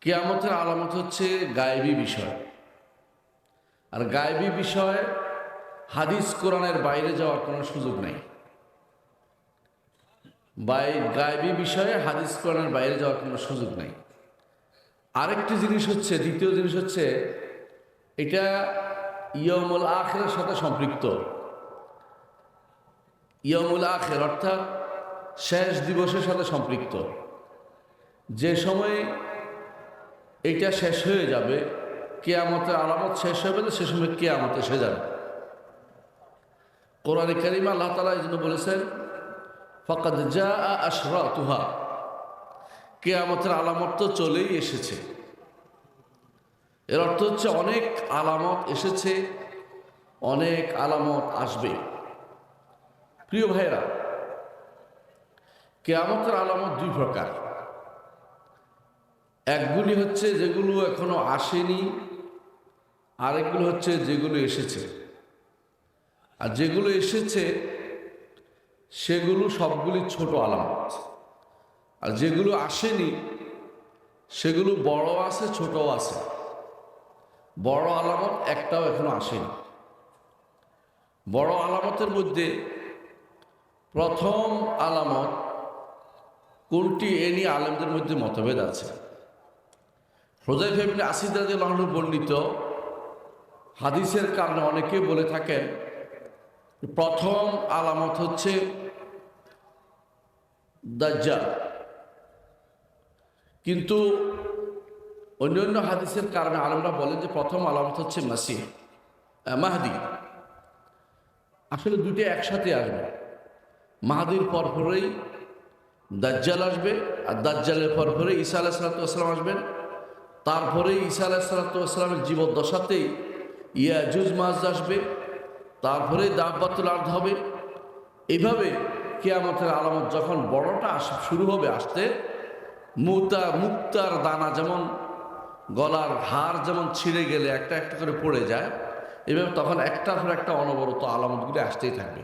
কেয়ামতের আলামত হচ্ছে গায়েবী বিষয়। আর গায়েবী বিষয় হাদিস কোরআনের বাইরে যাওয়ার কোনো সুযোগ নেই। বাই গায়েবী বিষয়ে হাদিস কোরআনের বাইরে যাওয়ার কোনো সুযোগ নেই। আরেকটি জিনিস হচ্ছে, দ্বিতীয় জিনিস হচ্ছে, এটা ইয়মুল আখের সাথে সম্পৃক্ত। ইয়মুল আখের অর্থাৎ শেষ দিবসের সাথে সম্পৃক্ত। যে সময় এটা শেষ হয়ে যাবে। কেয়ামতের আলামত শেষ হবে না সে সময় কেয়ামত এসে যাবে। কোরআন করিম আল্লাহ তালা এই জন্য বলেছেন ফকাত যা আশরা তুহা কেয়ামতের আলামত তো চলেই এসেছে। এর অর্থ হচ্ছে অনেক আলামত এসেছে, অনেক আলামত আসবে। প্রিয় ভাইরা কেয়ামতের আলামত দুই প্রকার। একগুলি হচ্ছে যেগুলো এখনও আসেনি, আরেকগুলো হচ্ছে যেগুলো এসেছে। আর যেগুলো এসেছে, সেগুলো সবগুলি ছোট আলামত। আর যেগুলো আসেনি, সেগুলো বড় আছে, ছোটও আছে। বড় আলামত একটাও এখনও আসেনি। বড় আলামতের মধ্যে প্রথম আলামত কোনটি এ নিয়ে আলেমদের মধ্যে মতভেদ আছে? হোজাই ফেমিলি আসিদ রাজি লাহনু বর্ণিত হাদিসের কারণে অনেকে বলে থাকেন, প্রথম আলামত হচ্ছে দাজ্জাল। কিন্তু অন্য অন্য হাদিসের কারণে আলমরা বলেন যে প্রথম আলামত হচ্ছে মাসিহ মাহাদি। আসলে দুটো একসাথে আসবে। মাহাদির পরপরেই দাজ্জাল আসবে আর দাজ্জালের পর পরপরে ঈসা আলাহ সালাতাম আসবেন। তারপরে ঈসা আলাহ সালাতামের জীবদ্দশাতেই ইয়াজুজ মাছ আসবে, তারপরে দাব্বাতুল আর্ধ হবে। এইভাবে কেয়ামতের আলামত যখন বড়টা আস, শুরু হবে আসতে মুক্তা মুক্তার দানা যেমন গলার হার যেমন ছিঁড়ে গেলে একটা একটা করে পড়ে যায়, এভাবে তখন একটার পর একটা অনবরত আলামতগুলি আসতেই থাকবে।